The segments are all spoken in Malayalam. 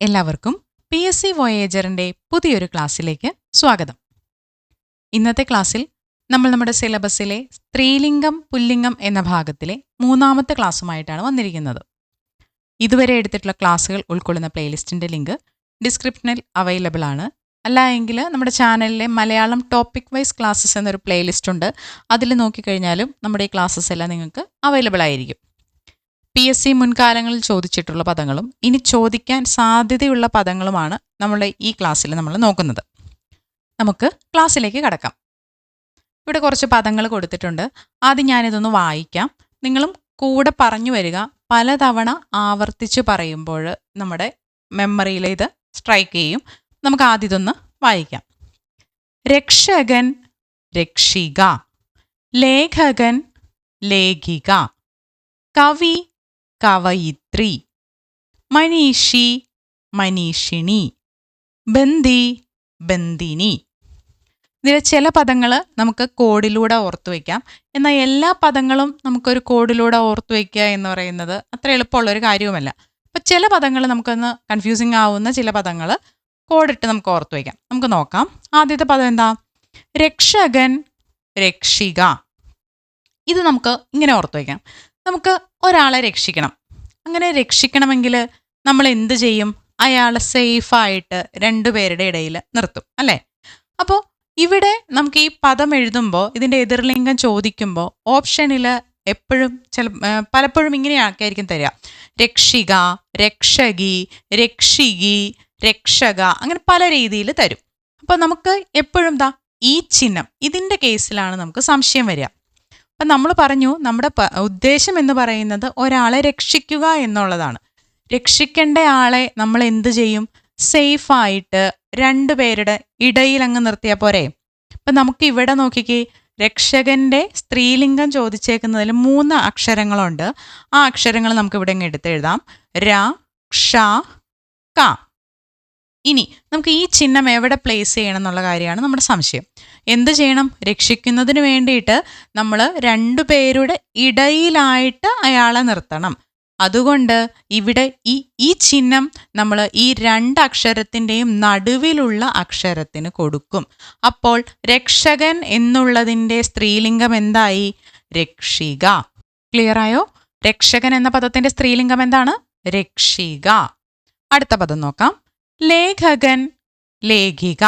എല്ലാവർക്കും പി എസ് സി വോയേജറിന്റെ പുതിയൊരു ക്ലാസ്സിലേക്ക് സ്വാഗതം. ഇന്നത്തെ ക്ലാസ്സിൽ നമ്മൾ നമ്മുടെ സിലബസിലെ സ്ത്രീലിംഗം പുല്ലിംഗം എന്ന ഭാഗത്തിലെ മൂന്നാമത്തെ ക്ലാസ്സുമായിട്ടാണ് വന്നിരിക്കുന്നത്. ഇതുവരെ എടുത്തിട്ടുള്ള ക്ലാസ്സുകൾ ഉൾക്കൊള്ളുന്ന പ്ലേലിസ്റ്റിന്റെ ലിങ്ക് ഡിസ്ക്രിപ്ഷനിൽ അവൈലബിൾ ആണ്. അല്ല എങ്കിൽ നമ്മുടെ ചാനലിലെ മലയാളം ടോപ്പിക് വൈസ് ക്ലാസ്സസ് എന്നൊരു പ്ലേലിസ്റ്റ് ഉണ്ട്. അതിൽ നോക്കിക്കഴിഞ്ഞാലും നമ്മുടെ ഈ ക്ലാസ്സസ് എല്ലാം നിങ്ങൾക്ക് അവൈലബിൾ ആയിരിക്കും. പി എസ് സി മുൻകാലങ്ങളിൽ ചോദിച്ചിട്ടുള്ള പദങ്ങളും ഇനി ചോദിക്കാൻ സാധ്യതയുള്ള പദങ്ങളുമാണ് നമ്മൾ ഈ ക്ലാസ്സിൽ നമ്മൾ നോക്കുന്നത്. നമുക്ക് ക്ലാസ്സിലേക്ക് കടക്കാം. ഇവിടെ കുറച്ച് പദങ്ങൾ കൊടുത്തിട്ടുണ്ട്. ആദ്യം ഞാനിതൊന്ന് വായിക്കാം. നിങ്ങളും കൂടെ പറഞ്ഞു വരിക. പലതവണ ആവർത്തിച്ച് പറയുമ്പോൾ നമ്മുടെ മെമ്മറിയിൽ ഇത് സ്ട്രൈക്ക് ചെയ്യും. നമുക്ക് ആദ്യം ഇതൊന്ന് വായിക്കാം. രക്ഷകൻ രക്ഷിക. ലേഖകൻ ലേഖിക. കവി കവയിത്രി. മനീഷി മനീഷിണി. ബന്ദി ബന്ദിനി ഇതിലെ ചില പദങ്ങൾ നമുക്ക് കോഡിലൂടെ ഓർത്തു വയ്ക്കാം എന്നാൽ എല്ലാ പദങ്ങളും നമുക്കൊരു കോഡിലൂടെ ഓർത്തു വയ്ക്കുക എന്ന് പറയുന്നത് അത്ര എളുപ്പമുള്ളൊരു കാര്യവുമല്ല. അപ്പം ചില പദങ്ങൾ നമുക്കൊന്ന് കൺഫ്യൂസിങ് ആവുന്ന ചില പദങ്ങൾ കോഡിട്ട് നമുക്ക് ഓർത്തു വയ്ക്കാം നമുക്ക് നോക്കാം. ആദ്യത്തെ പദം എന്താ? രക്ഷകൻ രക്ഷിക. ഇത് നമുക്ക് ഇങ്ങനെ ഓർത്തു വയ്ക്കാം നമുക്ക് ഒരാളെ രക്ഷിക്കണം. അങ്ങനെ രക്ഷിക്കണമെങ്കിൽ നമ്മൾ എന്ത് ചെയ്യും? അയാളെ സേഫായിട്ട് രണ്ടുപേരുടെ ഇടയിൽ നിർത്തും അല്ലേ? അപ്പോൾ ഇവിടെ നമുക്ക് ഈ പദം എഴുതുമ്പോൾ ഇതിന്റെ എതിർലിംഗം ചോദിക്കുമ്പോൾ ഓപ്ഷനിൽ എപ്പോഴും ചില പലപ്പോഴും ഇങ്ങനെയൊക്കെയായിരിക്കും തരിക രക്ഷിക രക്ഷകി രക്ഷികി രക്ഷക അങ്ങനെ പല രീതിയിൽ തരും. അപ്പോൾ നമുക്ക് എപ്പോഴും ദാ ഈ ചിഹ്നം ഇതിന്റെ കേസിലാണ് നമുക്ക് സംശയം വരിക. അപ്പം നമ്മൾ പറഞ്ഞു നമ്മുടെ ഉദ്ദേശം എന്ന് പറയുന്നത് ഒരാളെ രക്ഷിക്കുക എന്നുള്ളതാണ്. രക്ഷിക്കേണ്ട ആളെ നമ്മൾ എന്ത് ചെയ്യും? സേഫായിട്ട് രണ്ടുപേരുടെ ഇടയിൽ അങ്ങ് നിർത്തിയാൽ പോരെ. അപ്പം നമുക്ക് ഇവിടെ നോക്കിക്കേ രക്ഷകന്റെ സ്ത്രീലിംഗം ചോദിച്ചേക്കുന്നതിൽ മൂന്ന് അക്ഷരങ്ങളുണ്ട്. ആ അക്ഷരങ്ങൾ നമുക്ക് ഇവിടെ അങ്ങ് എടുത്തെഴുതാം ര ക്ഷ ക. ഇനി നമുക്ക് ഈ ചിഹ്നം എവിടെ പ്ലേസ് ചെയ്യണം എന്നുള്ള കാര്യമാണ് നമ്മുടെ സംശയം. എന്ത് ചെയ്യണം? രക്ഷിക്കുന്നതിന് വേണ്ടിയിട്ട് നമ്മൾ രണ്ടു പേരുടെ ഇടയിലായിട്ട് അയാളെ നിർത്തണം. അതുകൊണ്ട് ഇവിടെ ഈ ഈ ചിഹ്നം നമ്മൾ ഈ രണ്ട് അക്ഷരത്തിന്റെയും നടുവിലുള്ള അക്ഷരത്തിന് കൊടുക്കും. അപ്പോൾ രക്ഷകൻ എന്നുള്ളതിന്റെ സ്ത്രീലിംഗം എന്തായി? രക്ഷിക. ക്ലിയർ ആയോ? രക്ഷകൻ എന്ന പദത്തിന്റെ സ്ത്രീലിംഗം എന്താണ്? രക്ഷിക. അടുത്ത പദം നോക്കാം. ലേഖകൻ ലേഖിക.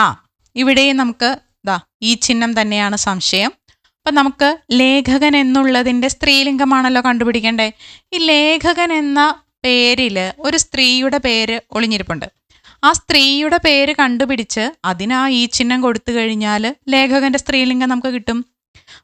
ഇവിടെ നമുക്ക് ദാ ഈ ചിഹ്നം തന്നെയാണ് സംശയം. അപ്പം നമുക്ക് ലേഖകൻ എന്നുള്ളതിന്റെ സ്ത്രീലിംഗമാണല്ലോ കണ്ടുപിടിക്കേണ്ടേ? ഈ ലേഖകൻ എന്ന പേരിൽ ഒരു സ്ത്രീയുടെ പേര് ഒളിഞ്ഞിരിപ്പുണ്ട്. ആ സ്ത്രീയുടെ പേര് കണ്ടുപിടിച്ച് അതിനാ ഈ ചിഹ്നം കൊടുത്തു കഴിഞ്ഞാൽ ലേഖകന്റെ സ്ത്രീലിംഗം നമുക്ക് കിട്ടും.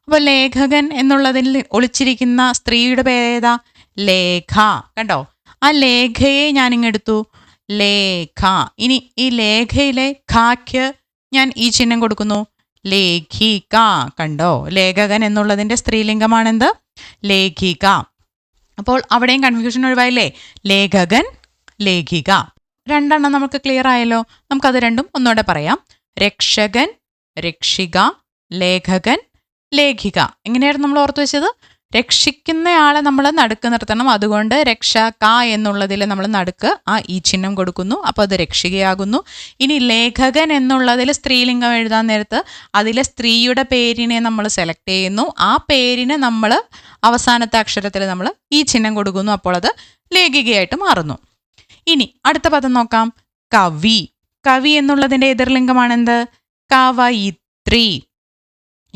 അപ്പോൾ ലേഖകൻ എന്നുള്ളതിൽ ഒളിച്ചിരിക്കുന്ന സ്ത്രീയുടെ പേരേതാ? ലേഖ. കണ്ടോ? ആ ലേഖയെ ഞാനിങ്ങെടുത്തു ലേഖ. ഇനി ഈ ലേഖയിലെ ഖാക്ക് ഞാൻ ഈ ചിഹ്നം കൊടുക്കുന്നു. ലേഖിക. കണ്ടോ? ലേഖകൻ എന്നുള്ളതിന്റെ സ്ത്രീലിംഗമാണെന്ത്? ലേഖിക. അപ്പോൾ അവിടെയും കൺഫ്യൂഷൻ ഒഴിവായില്ലേ? ലേഖകൻ ലേഖിക. രണ്ടെണ്ണം നമുക്ക് ക്ലിയർ ആയല്ലോ. നമുക്കത് രണ്ടും ഒന്നുകൂടെ പറയാം. രക്ഷകൻ രക്ഷിക ലേഖകൻ ലേഖിക. എങ്ങനെയായിരുന്നു നമ്മൾ ഓർത്തു വെച്ചത്? രക്ഷിക്കുന്നയാളെ നമ്മൾ നടുക്ക് നിർത്തണം. അതുകൊണ്ട് രക്ഷ ക എന്നുള്ളതിൽ നമ്മൾ നടുക്ക് ആ ഈ ചിഹ്നം കൊടുക്കുന്നു. അപ്പോൾ അത് രക്ഷികയാകുന്നു. ഇനി ലേഖകൻ എന്നുള്ളതിൽ സ്ത്രീലിംഗം എഴുതാൻ നേരത്ത് അതിലെ സ്ത്രീയുടെ പേരിനെ നമ്മൾ സെലക്ട് ചെയ്യുന്നു. ആ പേരിന് നമ്മൾ അവസാനത്തെ അക്ഷരത്തിൽ നമ്മൾ ഈ ചിഹ്നം കൊടുക്കുന്നു. അപ്പോൾ അത് ലേഖികയായിട്ട് മാറുന്നു. ഇനി അടുത്ത പദം നോക്കാം. കവി. കവി എന്നുള്ളതിന്റെ എതിർലിംഗമാണെന്ത്? കവയിത്രി.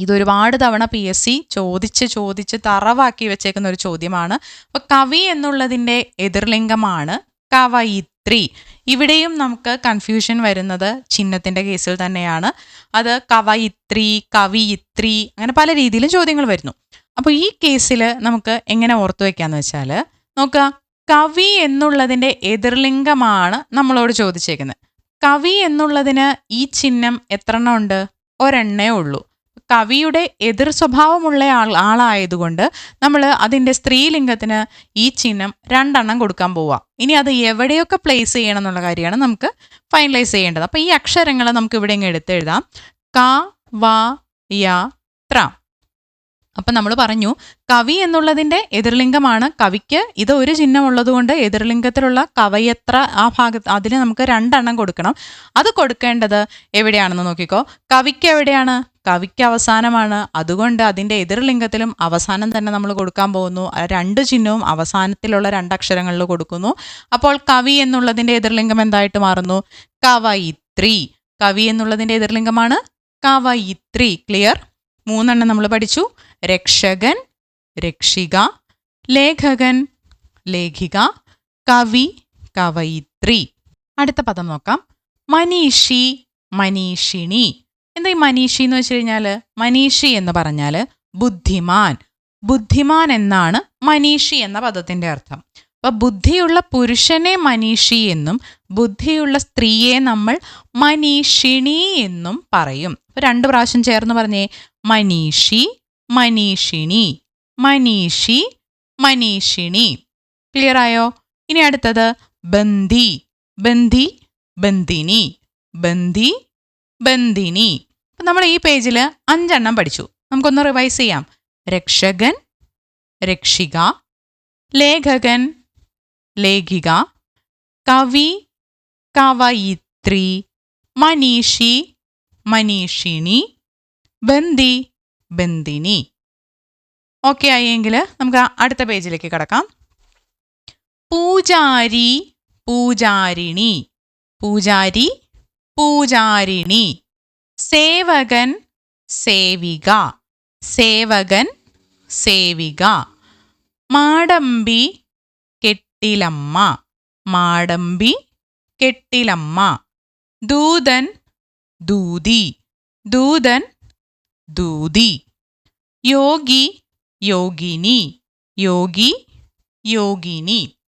ഇതൊരുപാട് തവണ പി എസ് സി ചോദിച്ച് ചോദിച്ച് തറവാക്കി വെച്ചേക്കുന്ന ഒരു ചോദ്യമാണ്. അപ്പോൾ കവി എന്നുള്ളതിന്റെ എതിർലിംഗമാണ് കവയിത്രി. ഇവിടെയും നമുക്ക് കൺഫ്യൂഷൻ വരുന്നത് ചിഹ്നത്തിന്റെ കേസിൽ തന്നെയാണ്. അത് കവയിത്രി കവിയിത്രി അങ്ങനെ പല രീതിയിലും ചോദ്യങ്ങൾ വരുന്നു. അപ്പോൾ ഈ കേസിൽ നമുക്ക് എങ്ങനെ ഓർത്തു വെക്കാന്ന് വെച്ചാൽ നോക്കുക. കവി എന്നുള്ളതിന്റെ എതിർലിംഗമാണ് നമ്മളോട് ചോദിച്ചേക്കുന്നത്. കവി എന്നുള്ളതിന് ഈ ചിഹ്നം എത്ര എണ്ണം ഉണ്ട്? ഒരെണ്ണേ ഉള്ളൂ. കവിയുടെ എതിർ സ്വഭാവമുള്ള ആൾ ആളായതുകൊണ്ട് നമ്മൾ അതിന്റെ സ്ത്രീലിംഗത്തിന് ഈ ചിഹ്നം രണ്ടെണ്ണം കൊടുക്കാൻ പോവുക ഇനി അത് എവിടെയൊക്കെ പ്ലേസ് ചെയ്യണം എന്നുള്ള കാര്യമാണ് നമുക്ക് ഫൈനലൈസ് ചെയ്യേണ്ടത്. അപ്പോൾ ഈ അക്ഷരങ്ങൾ നമുക്ക് ഇവിടെ ഇങ്ങ് എടുത്തെഴുതാം ക വ യ ത്ര. അപ്പം നമ്മൾ പറഞ്ഞു കവി എന്നുള്ളതിന്റെ എതിർലിംഗമാണ്. കവിക്ക് ഇത് ഒരു ചിഹ്നം ഉള്ളതുകൊണ്ട് എതിർലിംഗത്തിലുള്ള കവയത്ര ആ ഭാഗത്ത് അതിന് നമുക്ക് രണ്ടെണ്ണം കൊടുക്കണം. അത് കൊടുക്കേണ്ടത് എവിടെയാണെന്ന് നോക്കിക്കോ. കവിക്ക് എവിടെയാണ്? കവിക്ക് അവസാനമാണ്. അതുകൊണ്ട് അതിന്റെ എതിർലിംഗത്തിലും അവസാനം തന്നെ നമ്മൾ കൊടുക്കാൻ പോകുന്നു. രണ്ട് ചിഹ്നവും അവസാനത്തിലുള്ള രണ്ടക്ഷരങ്ങളിൽ കൊടുക്കുന്നു. അപ്പോൾ കവി എന്നുള്ളതിന്റെ എതിർലിംഗം എന്തായിട്ട് മാറുന്നു? കവയിത്രി. കവി എന്നുള്ളതിന്റെ എതിർലിംഗമാണ്. കവയിത്രി. ക്ലിയർ മൂന്നെണ്ണം നമ്മൾ പഠിച്ചു. രക്ഷകൻ രക്ഷിക ലേഖകൻ ലേഖിക കവി കവയിത്രി. അടുത്ത പദം നോക്കാം. മനീഷി മനീഷിണി. എന്താ ഈ മനീഷി എന്ന് വെച്ച് കഴിഞ്ഞാൽ മനീഷി എന്ന് പറഞ്ഞാൽ ബുദ്ധിമാൻ. ബുദ്ധിമാൻ എന്നാണ് മനീഷി എന്ന പദത്തിന്റെ അർത്ഥം. അപ്പൊ ബുദ്ധിയുള്ള പുരുഷനെ മനീഷി എന്നും ബുദ്ധിയുള്ള സ്ത്രീയെ നമ്മൾ മനീഷിണി എന്നും പറയും. രണ്ട് പ്രാവശ്യം ചേർന്ന് പറഞ്ഞേ. മനീഷി മനീഷിണി മനീഷി മനീഷിണി. ക്ലിയർ ആയോ? ഇനി അടുത്തത് ബന്ദി. ബന്ദി ബന്ദിനി. ബന്ദി ബന്ദിനി. അപ്പം നമ്മൾ ഈ പേജിൽ അഞ്ചെണ്ണം പഠിച്ചു. നമുക്കൊന്ന് റിവൈസ് ചെയ്യാം. രക്ഷകൻ രക്ഷിക ലേഖകൻ ലേഖിക കവി കവയിത്രി മനീഷി മനീഷിണി ബന്ദി ബന്ദിനി. ഓക്കെ ആയെങ്കിൽ നമുക്ക് അടുത്ത പേജിലേക്ക് കിടക്കാം. പൂജാരി പൂജാരിണി. പൂജാരി പൂജാരിണി. സേവകൻ സേവിക. സേവകൻ സേവിക. മാടമ്പി കെട്ടിലമ്മ. മാടമ്പി കെട്ടിലമ്മ. ദൂതൻ ദൂതി. ദൂതൻ ദൂതി. യോഗി യോഗിനി. യോഗി യോഗിനി.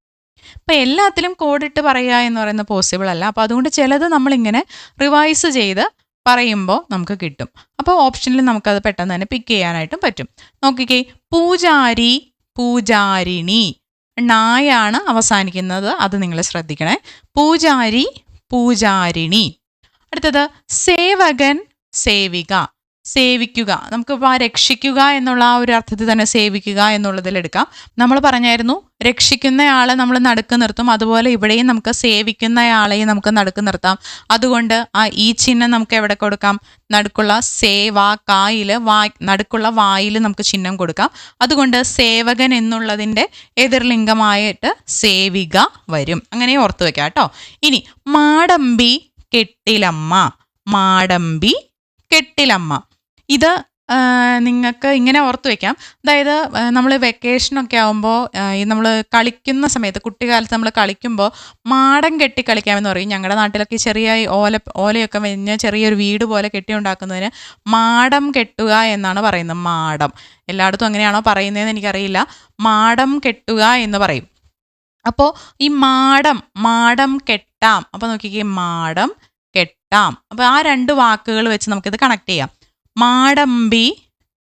അപ്പം എല്ലാത്തിലും കോഡിട്ട് പറയുക എന്ന് പറയുന്നത് പോസിബിൾ അല്ല. അപ്പോൾ അതുകൊണ്ട് ചിലത് നമ്മളിങ്ങനെ റിവൈസ് ചെയ്ത് പറയുമ്പോൾ നമുക്ക് കിട്ടും. അപ്പോൾ ഓപ്ഷനിൽ നമുക്കത് പെട്ടെന്ന് തന്നെ പിക്ക് ചെയ്യാനായിട്ടും പറ്റും. നോക്കിക്കേ പൂജാരി പൂജാരിണി. ണായാണ് അവസാനിക്കുന്നത്. അത് നിങ്ങൾ ശ്രദ്ധിക്കണേ. പൂജാരി പൂജാരിണി. അടുത്തത് സേവകൻ സേവിക. സേവിക്കുക. നമുക്കിപ്പോൾ ആ രക്ഷിക്കുക എന്നുള്ള ആ ഒരു അർത്ഥത്തിൽ തന്നെ സേവിക്കുക എന്നുള്ളതിലെടുക്കാം നമ്മൾ പറഞ്ഞായിരുന്നു രക്ഷിക്കുന്നയാളെ നമ്മൾ നടുക്ക് നിർത്തും. അതുപോലെ ഇവിടെയും നമുക്ക് സേവിക്കുന്നയാളെയും നമുക്ക് നടുക്ക് നിർത്താം. അതുകൊണ്ട് ആ ഈ ചിഹ്നം നമുക്ക് എവിടെ കൊടുക്കാം? നടുക്കുള്ള സേവ കായിൽ വാ നടുക്കുള്ള വായിൽ നമുക്ക് ചിഹ്നം കൊടുക്കാം. അതുകൊണ്ട് സേവകൻ എന്നുള്ളതിന്റെ എതിർലിംഗമായിട്ട് സേവിക വരും. അങ്ങനെ ഓർത്തു വെക്കാം കേട്ടോ. ഇനി മാടമ്പി കെട്ടിലമ്മ മാടമ്പി കെട്ടിലമ്മ. ഇത് നിങ്ങൾക്ക് ഇങ്ങനെ ഓർത്ത് വെക്കാം. അതായത് നമ്മൾ വെക്കേഷനൊക്കെ ആകുമ്പോൾ ഈ നമ്മൾ കളിക്കുന്ന സമയത്ത് കുട്ടിക്കാലത്ത് നമ്മൾ കളിക്കുമ്പോൾ മാടം കെട്ടി കളിക്കാമെന്ന് പറയും. ഞങ്ങളുടെ നാട്ടിലൊക്കെ ചെറിയ ഓല ഓലയൊക്കെ വെഞ്ഞ് ചെറിയൊരു വീട് പോലെ കെട്ടി ഉണ്ടാക്കുന്നതിന് മാടം കെട്ടുക എന്നാണ് പറയുന്നത്. മാടം. എല്ലായിടത്തും അങ്ങനെയാണോ പറയുന്നതെന്ന് എനിക്കറിയില്ല. മാടം കെട്ടുക എന്ന് പറയും. അപ്പോൾ ഈ മാടം മാടം കെട്ടാം. അപ്പോൾ നോക്കിക്കേ മാടം കെട്ടാം. അപ്പോൾ ആ രണ്ട് വാക്കുകൾ വെച്ച് നമുക്കിത് കണക്ട് ചെയ്യാം. മാടമ്പി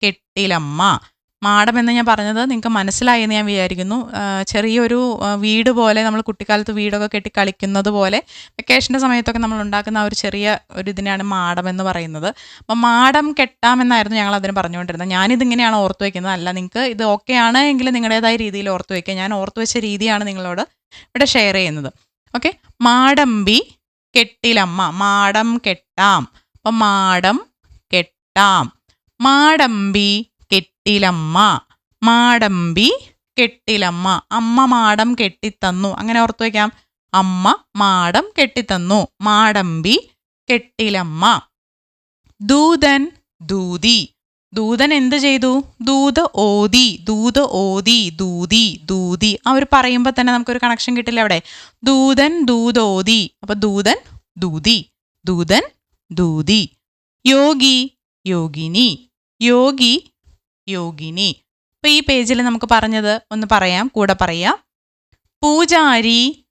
കെട്ടിലമ്മ. മാടം എന്ന് ഞാൻ പറഞ്ഞത് നിങ്ങൾക്ക് മനസ്സിലായി എന്ന് ഞാൻ വിചാരിക്കുന്നു. ചെറിയൊരു വീട് പോലെ നമ്മൾ കുട്ടിക്കാലത്ത് വീടൊക്കെ കെട്ടി കളിക്കുന്നത് പോലെ വെക്കേഷന്റെ സമയത്തൊക്കെ നമ്മൾ ഉണ്ടാക്കുന്ന ആ ഒരു ചെറിയ ഒരു ഇതിനാണ് മാടം എന്ന് പറയുന്നത്. അപ്പം മാടം കെട്ടാമെന്നായിരുന്നു ഞങ്ങൾ അതിന് പറഞ്ഞുകൊണ്ടിരുന്നത്. ഞാനിതിങ്ങനെയാണ് ഓർത്ത് വയ്ക്കുന്നത് അല്ല നിങ്ങൾക്ക് ഇത് ഓക്കെ ആണ് എങ്കിൽ നിങ്ങളുടേതായ രീതിയിൽ ഓർത്ത് വയ്ക്കുക ഞാൻ ഓർത്ത് വെച്ച രീതിയാണ് നിങ്ങളോട് ഇവിടെ ഷെയർ ചെയ്യുന്നത്. ഓക്കെ മാടമ്പി കെട്ടിലമ്മ. മാടം കെട്ടാം. അപ്പം മാടം കെട്ടാം. മാടമ്പി കെട്ടിലമ്മ. മാടമ്പി കെട്ടിലമ്മ. അമ്മ മാടം കെട്ടിത്തന്നു. അങ്ങനെ ഓർത്തു വയ്ക്കാം അമ്മ മാടം കെട്ടിത്തന്നു. മാടമ്പി കെട്ടിലമ്മ. ദൂതൻ ദൂതി. ദൂതൻ എന്ത് ചെയ്തു? ദൂത് ഓതി. ദൂത് ഓതി. ദൂതി ദൂതി. അവർ പറയുമ്പോൾ തന്നെ നമുക്കൊരു കണക്ഷൻ കിട്ടില്ല അവിടെ. ദൂതൻ ദൂതോതി അപ്പൊ ദൂതൻ ദൂതി. ദൂതൻ ദൂതി. യോഗി യോഗിനി. യോഗി യോഗിനി. അപ്പൊ ഈ പേജിൽ നമുക്ക് പറഞ്ഞത് ഒന്ന് പറയാം കൂടെ പറയാം. പൂജാരി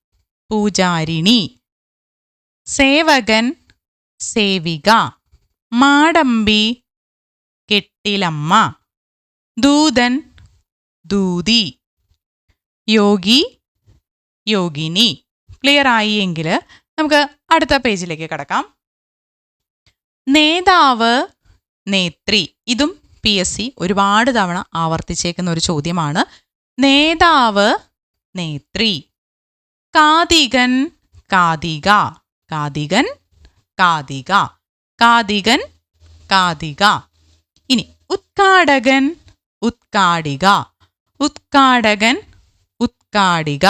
പൂജാരിണി. സേവകൻ സേവിക. മാടമ്പി കെട്ടിലമ്മ. ദൂതൻ ദൂതി. യോഗി യോഗിനി. ക്ലിയർ ആയി എങ്കിൽ നമുക്ക് അടുത്ത പേജിലേക്ക് കടക്കാം. നേതാവ് നേത്രി. ഇതും പി എസ് സി ഒരുപാട് തവണ ആവർത്തിച്ചേക്കുന്ന ഒരു ചോദ്യമാണ്. നേതാവ് നേത്രി. കാതികൻ കാതിക. കാതികൻ കാതിക. കാതികൻ കാതിക. ഇനി ഉത്കാടകൻ ഉത്കാടിക ഉത്കാടകൻ ഉത്കാടിക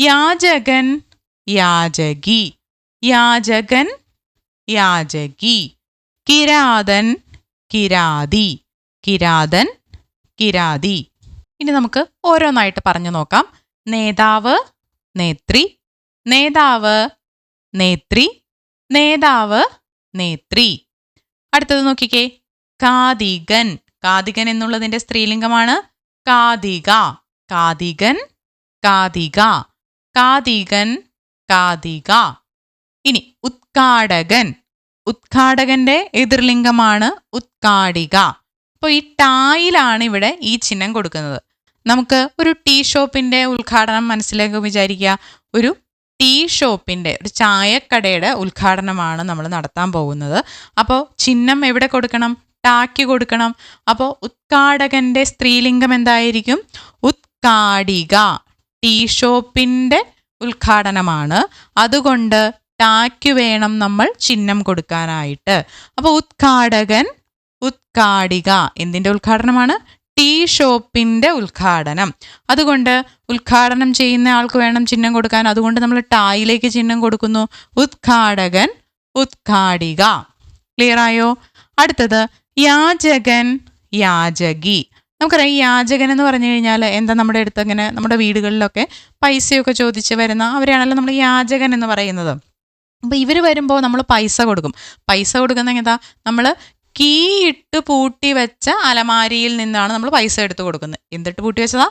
യാചകൻ യാചകി. യാചകൻ യാചകി. കിരാതൻ കിരാതി. കിരാതൻ കിരാതി. ഇനി നമുക്ക് ഓരോന്നായിട്ട് പറഞ്ഞു നോക്കാം. നേതാവ് നേത്രി. നേതാവ് നേത്രി. നേതാവ് നേത്രി. അടുത്തത് നോക്കിക്കേ. കാതികൻ. കാതികൻ എന്നുള്ളതിന്റെ സ്ത്രീലിംഗമാണ്. കാതിക. കാതികൻ കാതിക. കാതികൻ കാതിക. ഇനി ഉത്കാടകൻ. ഉത്കാടകന്റെ എതിർലിംഗമാണ് ഉദ്ഘാടിക അപ്പോൾ ഈ ടായിലാണ് ഇവിടെ ഈ ചിഹ്നം കൊടുക്കുന്നത്. നമുക്ക് ഒരു ടീ ഷോപ്പിന്റെ ഉദ്ഘാടനം മനസ്സിലേക്ക് വിചാരിക്കുക. ഒരു ടീ ഷോപ്പിന്റെ ഒരു ചായക്കടയുടെ ഉദ്ഘാടനമാണ് നമ്മൾ നടത്താൻ പോകുന്നത്. അപ്പോൾ ചിഹ്നം എവിടെ കൊടുക്കണം? ടാക്കി കൊടുക്കണം. അപ്പോൾ ഉത്കാടകന്റെ സ്ത്രീലിംഗം എന്തായിരിക്കും? ഉദ്ഘാടിക ടീ ഷോപ്പിന്റെ ഉദ്ഘാടനമാണ്. അതുകൊണ്ട് ടാക്ക് വേണം നമ്മൾ ചിഹ്നം കൊടുക്കാനായിട്ട്. അപ്പോൾ ഉദ്ഘാടകൻ ഉദ്ഘാടിക എന്തിന്റെ ഉദ്ഘാടനമാണ്? ടീ ഷോപ്പിന്റെ ഉദ്ഘാടനം. അതുകൊണ്ട് ഉദ്ഘാടനം ചെയ്യുന്ന ആൾക്ക് വേണം ചിഹ്നം കൊടുക്കാൻ. അതുകൊണ്ട് നമ്മൾ ടായിലേക്ക് ചിഹ്നം കൊടുക്കുന്നു. ഉദ്ഘാടകൻ ഉദ്ഘാടിക ക്ലിയർ ആയോ? അടുത്തത് യാചകൻ യാചകി. നമുക്കറിയാം യാചകൻ എന്ന് പറഞ്ഞു കഴിഞ്ഞാൽ എന്താ നമ്മുടെ അടുത്ത് അങ്ങനെ നമ്മുടെ വീടുകളിലൊക്കെ പൈസയൊക്കെ ചോദിച്ച് വരുന്ന അവരെയാണല്ലോ നമ്മൾ യാചകൻ എന്ന് പറയുന്നത്. അപ്പോൾ ഇവർ വരുമ്പോൾ നമ്മൾ പൈസ കൊടുക്കും. പൈസ കൊടുക്കുന്ന എന്താ? നമ്മൾ കീ ഇട്ട് പൂട്ടി വെച്ച അലമാരിയിൽ നിന്നാണ് നമ്മൾ പൈസ എടുത്ത് കൊടുക്കുന്നത്. എന്തിട്ട് പൂട്ടി വെച്ചതാ?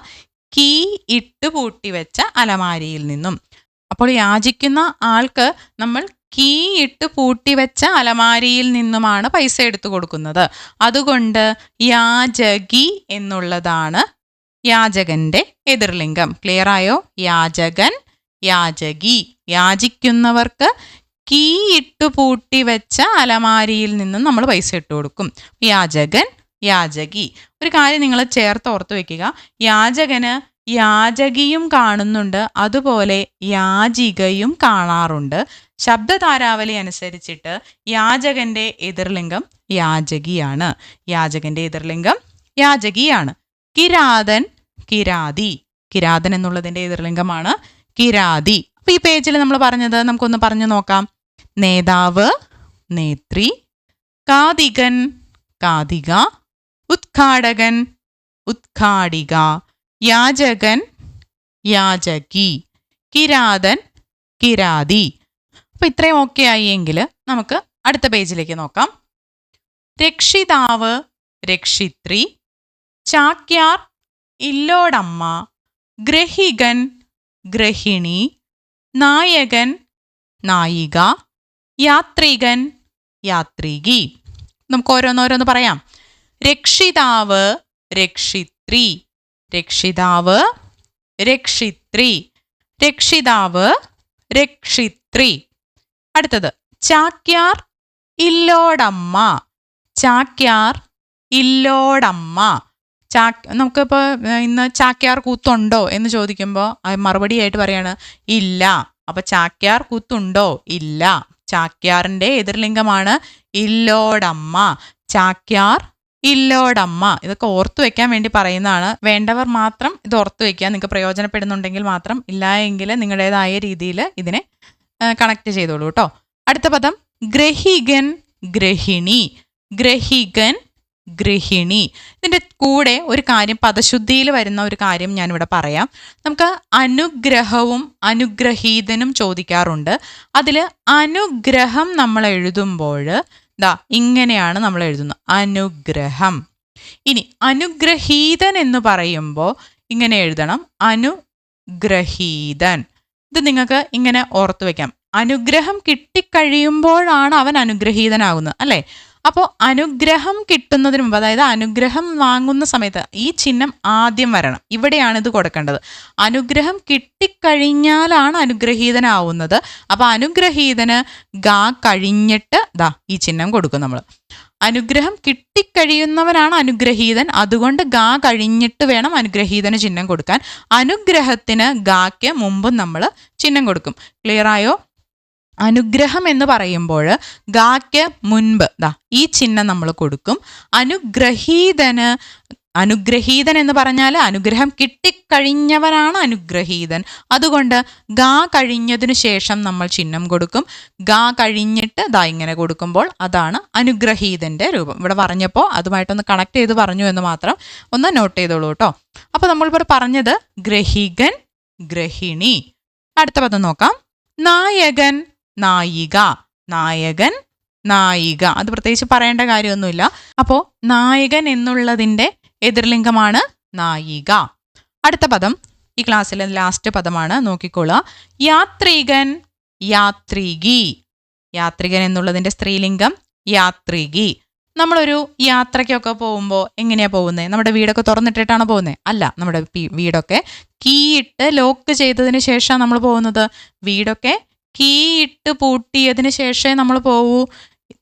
കീ ഇട്ട് പൂട്ടി വെച്ച അലമാരിയിൽ നിന്നും. അപ്പോൾ യാചിക്കുന്ന ആൾക്ക് നമ്മൾ കീ ഇട്ട് പൂട്ടി വെച്ച അലമാരിയിൽ നിന്നുമാണ് പൈസ എടുത്തു കൊടുക്കുന്നത്. അതുകൊണ്ട് യാചകി എന്നുള്ളതാണ് യാചകന്റെ എതിർലിംഗം. ക്ലിയറായോ യാചകൻ യാചകി. യാചിക്കുന്നവർക്ക് കീ ഇട്ട് പൂട്ടി വെച്ച അലമാരിയിൽ നിന്നും നമ്മൾ പൈസ ഇട്ട് കൊടുക്കും. യാചകൻ യാചകി. ഒരു കാര്യം നിങ്ങൾ ചേർത്ത് ഓർത്ത് വെക്കുക. യാചകന് യാചകിയും കാണുന്നുണ്ട് അതുപോലെ യാചികയും കാണാറുണ്ട്. ശബ്ദ താരാവലി അനുസരിച്ചിട്ട് യാചകന്റെ എതിർലിംഗം യാചകിയാണ്. യാചകന്റെ എതിർലിംഗം യാചകിയാണ്. കിരാതൻ കിരാതി. കിരാതൻ എന്നുള്ളതിന്റെ എതിർലിംഗമാണ് കിരാതി. അപ്പൊ ഈ പേജിൽ നമ്മൾ പറഞ്ഞത് നമുക്കൊന്ന് പറഞ്ഞു നോക്കാം. നേതാവ് നേത്രി കാതികൻ കാതിക ഉദ്ഘാടകൻ ഉദ്ഘാടിക യാചകൻ യാചകി കിരാതൻ കിരാതി. അപ്പൊ ഇത്രയും ഓക്കെ ആയി എങ്കിൽ നമുക്ക് അടുത്ത പേജിലേക്ക് നോക്കാം. രക്ഷിതാവ് രക്ഷിത്രി ചാക്യാർ ഇല്ലോടമ്മ ഗ്രഹികൻ ഗ്രഹിണി നായകൻ നായിക യാത്രികൻ യാത്രികി. നമുക്ക് ഓരോന്നോരോന്ന് പറയാം. രക്ഷിതാവ് രക്ഷിത്രി. രക്ഷിതാവ് രക്ഷിത്രി. രക്ഷിതാവ് രക്ഷിത്രി. അടുത്തത്. ചാക്യാർ ഇല്ലോടമ്മ. ചാക്യാർ ഇല്ലോടമ്മ. ചാ നമുക്കിപ്പോൾ ഇന്ന് ചാക്യാർ കൂത്തുണ്ടോ എന്ന് ചോദിക്കുമ്പോൾ മറുപടിയായിട്ട് പറയാണ് ഇല്ല. അപ്പോൾ ചാക്യാർ കൂത്തുണ്ടോ? ഇല്ല. ചാക്യാറിന്റെ എതിർലിംഗമാണ് ഇല്ലോടമ്മ. ചാക്യാർ ഇല്ലോടമ്മ. ഇതൊക്കെ ഓർത്തു വെക്കാൻ വേണ്ടി പറയുന്നതാണ്. വേണ്ടവർ മാത്രം ഇത് ഓർത്തു വെക്കുക. നിങ്ങൾക്ക് പ്രയോജനപ്പെടുന്നുണ്ടെങ്കിൽ മാത്രം ഇല്ല എങ്കിൽ നിങ്ങളുടേതായ രീതിയിൽ ഇതിനെ കണക്ട് ചെയ്തോളൂ കേട്ടോ. അടുത്ത പദം ഗ്രഹികൻ ഗ്രഹിണി. ഗ്രഹികൻ ഗൃഹിണി. ഇതിന്റെ കൂടെ ഒരു കാര്യം പദശുദ്ധിയിൽ വരുന്ന ഒരു കാര്യം ഞാനിവിടെ പറയാം. നമുക്ക് അനുഗ്രഹവും അനുഗ്രഹീതനും ചോദിക്കാറുണ്ട്. അതിൽ അനുഗ്രഹം നമ്മൾ എഴുതുമ്പോൾ ദാ ഇങ്ങനെയാണ് നമ്മൾ എഴുതുന്നത്. അനുഗ്രഹം. ഇനി അനുഗ്രഹീതൻ എന്ന് പറയുമ്പോൾ ഇങ്ങനെ എഴുതണം. അനുഗ്രഹീതൻ. ഇത് നിങ്ങൾക്ക് ഇങ്ങനെ ഓർത്തു വയ്ക്കാം അനുഗ്രഹം കിട്ടിക്കഴിയുമ്പോഴാണ് അവൻ അനുഗ്രഹീതനാകുന്നത് അല്ലേ? അപ്പോൾ അനുഗ്രഹം കിട്ടുന്നതിന് മുമ്പ് അതായത് അനുഗ്രഹം വാങ്ങുന്ന സമയത്ത് ഈ ചിഹ്നം ആദ്യം വരണം. ഇവിടെയാണ് ഇത് കൊടുക്കേണ്ടത്. അനുഗ്രഹം കിട്ടിക്കഴിഞ്ഞാലാണ് അനുഗ്രഹീതനാവുന്നത്. അപ്പോൾ അനുഗ്രഹീതന് ഗാ കഴിഞ്ഞിട്ട് ദാ ഈ ചിഹ്നം കൊടുക്കും നമ്മൾ അനുഗ്രഹം കിട്ടിക്കഴിയുന്നവനാണ് അനുഗ്രഹീതൻ. അതുകൊണ്ട് ഗാ കഴിഞ്ഞിട്ട് വേണം അനുഗ്രഹീതന് ചിഹ്നം കൊടുക്കാൻ. അനുഗ്രഹത്തിന് ഗാക്ക് മുമ്പും നമ്മൾ ചിഹ്നം കൊടുക്കും. ക്ലിയർ ആയോ? അനുഗ്രഹം എന്ന് പറയുമ്പോൾ ഗാക്ക് മുൻപ് ദാ ഈ ചിഹ്നം നമ്മൾ കൊടുക്കും. അനുഗ്രഹീതന് അനുഗ്രഹീതൻ എന്ന് പറഞ്ഞാൽ അനുഗ്രഹം കിട്ടിക്കഴിഞ്ഞവനാണ് അനുഗ്രഹീതൻ. അതുകൊണ്ട് ഗാ കഴിഞ്ഞതിനു ശേഷം നമ്മൾ ചിഹ്നം കൊടുക്കും. ഗാ കഴിഞ്ഞിട്ട് ദാ ഇങ്ങനെ കൊടുക്കുമ്പോൾ അതാണ് അനുഗ്രഹീതന്റെ രൂപം. ഇവിടെ പറഞ്ഞപ്പോൾ അതുമായിട്ടൊന്ന് കണക്ട് ചെയ്ത് പറഞ്ഞു എന്ന് മാത്രം ഒന്ന് നോട്ട് ചെയ്തോളൂ കേട്ടോ. അപ്പോൾ നമ്മളിപ്പോൾ പറഞ്ഞത് ഗ്രഹികൻ ഗ്രഹിണി. അടുത്ത പദം നോക്കാം. നായകൻ നായിക നായകൻ നായിക. അത് പ്രത്യേകിച്ച് പറയേണ്ട കാര്യമൊന്നുമില്ല. അപ്പോൾ നായകൻ എന്നുള്ളതിന്റെ എതിർലിംഗമാണ് നായിക. അടുത്ത പദം ഈ ക്ലാസ്സിലെ ലാസ്റ്റ് പദമാണ്. നോക്കിക്കോളുക. യാത്രികൻ യാത്രികി. യാത്രികൻ എന്നുള്ളതിന്റെ സ്ത്രീലിംഗം യാത്രികി. നമ്മളൊരു യാത്രയ്ക്കൊക്കെ പോകുമ്പോൾ എങ്ങനെയാ പോകുന്നത് നമ്മുടെ വീടൊക്കെ തുറന്നിട്ടിട്ടാണ് പോകുന്നത് അല്ല നമ്മുടെ വീടൊക്കെ കീ ഇട്ട് ലോക്ക് ചെയ്തതിന് ശേഷമാണ് നമ്മൾ പോകുന്നത്. വീടൊക്കെ കീ ഇട്ട് പൂട്ടിയതിന് ശേഷമേ നമ്മൾ പോവൂ.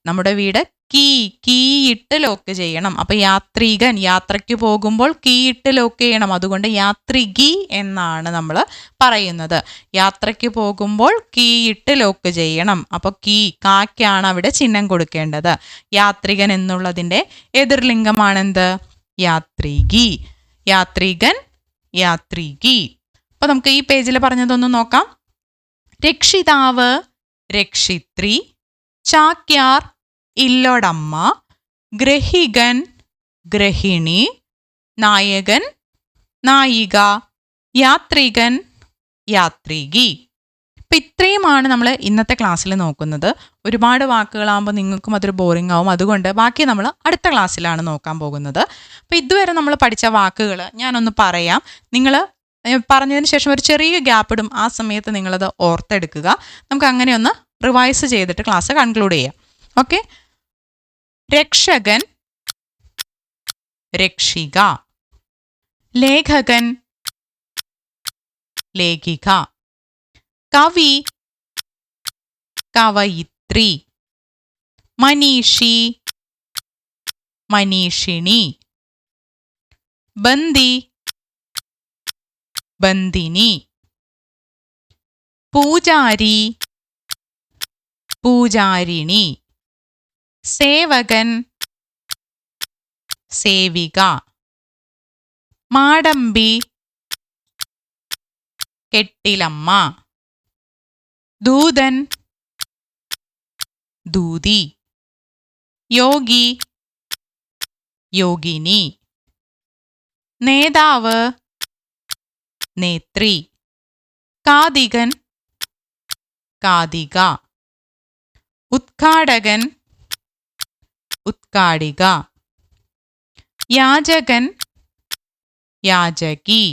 നമ്മുടെ വീട് കീ കീ ഇട്ട് ലോക്ക് ചെയ്യണം. അപ്പൊ യാത്രികൻ യാത്രയ്ക്ക് പോകുമ്പോൾ കീ ഇട്ട് ലോക്ക് ചെയ്യണം. അതുകൊണ്ട് യാത്രികി എന്നാണ് നമ്മൾ പറയുന്നത്. യാത്രയ്ക്ക് പോകുമ്പോൾ കീ ഇട്ട് ലോക്ക് ചെയ്യണം. അപ്പൊ കീ കാക്കാണ് അവിടെ ചിഹ്നം കൊടുക്കേണ്ടത്. യാത്രികൻ എന്നുള്ളതിന്റെ എതിർലിംഗമാണെന്ത്? യാത്രികി. യാത്രികൻ യാത്രികി. അപ്പൊ നമുക്ക് ഈ പേജിൽ പറഞ്ഞതൊന്ന് നോക്കാം. രക്ഷിതാവ് രക്ഷിത്രി ചാക്യാർ ഇല്ലോടമ്മ ഗ്രഹികൻ ഗ്രഹിണി നായകൻ നായിക യാത്രികൻ യാത്രികി. അപ്പം ഇത്രയുമാണ് നമ്മൾ ഇന്നത്തെ ക്ലാസ്സിൽ നോക്കുന്നത്. ഒരുപാട് വാക്കുകളാകുമ്പോൾ നിങ്ങൾക്കും അതൊരു ബോറിംഗ് ആവും. അതുകൊണ്ട് ബാക്കി നമ്മൾ അടുത്ത ക്ലാസ്സിലാണ് നോക്കാൻ പോകുന്നത്. അപ്പോൾ ഇതുവരെ നമ്മൾ പഠിച്ച വാക്കുകൾ ഞാനൊന്ന് പറയാം. നിങ്ങൾ പറഞ്ഞതിന് ശേഷം ഒരു ചെറിയ ഗ്യാപ്പ് ഇടും. ആ സമയത്ത് നിങ്ങളത് ഓർത്തെടുക്കുക. നമുക്ക് അങ്ങനെ ഒന്ന് റിവൈസ് ചെയ്തിട്ട് ക്ലാസ് കൺക്ലൂഡ് ചെയ്യാം. ഓക്കെ രക്ഷകൻ രക്ഷിക. ലേഖകൻ ലേഖിക. കവി കവയിത്രി. മനീഷി മനീഷിണി. ബന്ദി ബന്ദിനി. പൂജാരി. പൂജാരിണി. സേവകൻ. സേവിക. മാടമ്പി. കെട്ടിലമ്മ. ദൂതൻ. ദൂതി. യോഗി. യോഗിനി. നേതാവ്. നേത്രി. കാതികൻ. കാതിക. ഉദ്ഘാടകൻ ഉദ്ഘാടിക യാചകൻ. യാചകി.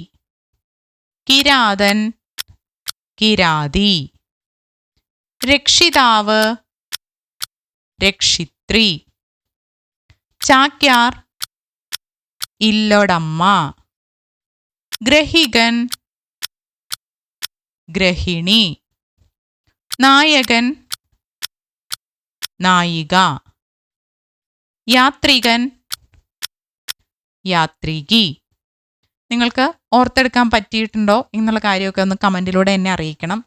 കിരാതൻ. കിരാതി. രക്ഷിതാവ്. രക്ഷിത്രി. ചാക്യാർ. ഇല്ലൊടമ്മ. ഗ്രഹികൻ ഗ്രഹിണി നായകൻ നായിക യാത്രികൻ യാത്രികി. നിങ്ങൾക്ക് ഓർത്തെടുക്കാൻ പറ്റിയിട്ടുണ്ടോ എന്നുള്ള കാര്യമൊക്കെ ഒന്ന് കമന്റിലൂടെ എന്നെ അറിയിക്കണം.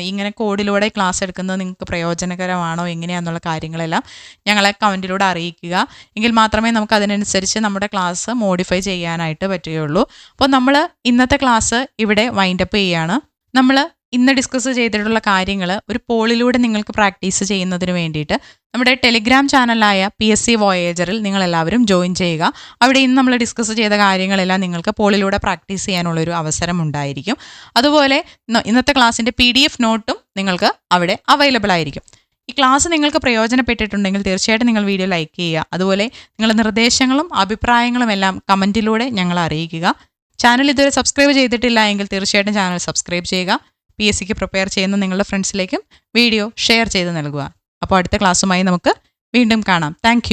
ഇങ്ങനെ കോഡിലൂടെ ക്ലാസ് എടുക്കുന്നത് നിങ്ങൾക്ക് പ്രയോജനകരമാണോ എങ്ങനെയാണെന്നുള്ള കാര്യങ്ങളെല്ലാം ഞങ്ങളെ കമന്റിലൂടെ അറിയിക്കുക. എങ്കിൽ മാത്രമേ നമുക്ക് അതിനനുസരിച്ച് നമ്മുടെ ക്ലാസ് മോഡിഫൈ ചെയ്യാനായിട്ട് പറ്റുകയുള്ളൂ. അപ്പോൾ നമ്മൾ ഇന്നത്തെ ക്ലാസ് ഇവിടെ വൈൻഡപ്പ് ചെയ്യുകയാണ്. നമ്മൾ ഇന്ന് ഡിസ്കസ് ചെയ്തിട്ടുള്ള കാര്യങ്ങൾ ഒരു പോളിലൂടെ നിങ്ങൾക്ക് പ്രാക്ടീസ് ചെയ്യുന്നതിന് വേണ്ടിയിട്ട് നമ്മുടെ ടെലിഗ്രാം ചാനലായ പി എസ് സി വോയേജറിൽ നിങ്ങൾ എല്ലാവരും ജോയിൻ ചെയ്യുക. അവിടെ ഇന്ന് നമ്മൾ ഡിസ്കസ് ചെയ്ത കാര്യങ്ങളെല്ലാം നിങ്ങൾക്ക് പോളിലൂടെ പ്രാക്ടീസ് ചെയ്യാനുള്ളൊരു അവസരം ഉണ്ടായിരിക്കും. അതുപോലെ ഇന്നത്തെ ക്ലാസ്സിന്റെ പി ഡി എഫ് നോട്ടും നിങ്ങൾക്ക് അവിടെ അവൈലബിൾ ആയിരിക്കും. ഈ ക്ലാസ് നിങ്ങൾക്ക് പ്രയോജനപ്പെട്ടിട്ടുണ്ടെങ്കിൽ തീർച്ചയായിട്ടും നിങ്ങൾ വീഡിയോ ലൈക്ക് ചെയ്യുക. അതുപോലെ നിങ്ങളുടെ നിർദ്ദേശങ്ങളും അഭിപ്രായങ്ങളും എല്ലാം കമന്റിലൂടെ ഞങ്ങളെ അറിയിക്കുക. ചാനൽ ഇതുവരെ സബ്സ്ക്രൈബ് ചെയ്തിട്ടില്ല എങ്കിൽ തീർച്ചയായിട്ടും ചാനൽ സബ്സ്ക്രൈബ് ചെയ്യുക. പി എസ് സിക്ക് പ്രിപ്പയർ ചെയ്യുന്ന നിങ്ങളുടെ ഫ്രണ്ട്സിലേക്കും വീഡിയോ ഷെയർ ചെയ്ത് നൽകുക. അപ്പോൾ അടുത്ത ക്ലാസ്സുമായി നമുക്ക് വീണ്ടും കാണാം. താങ്ക്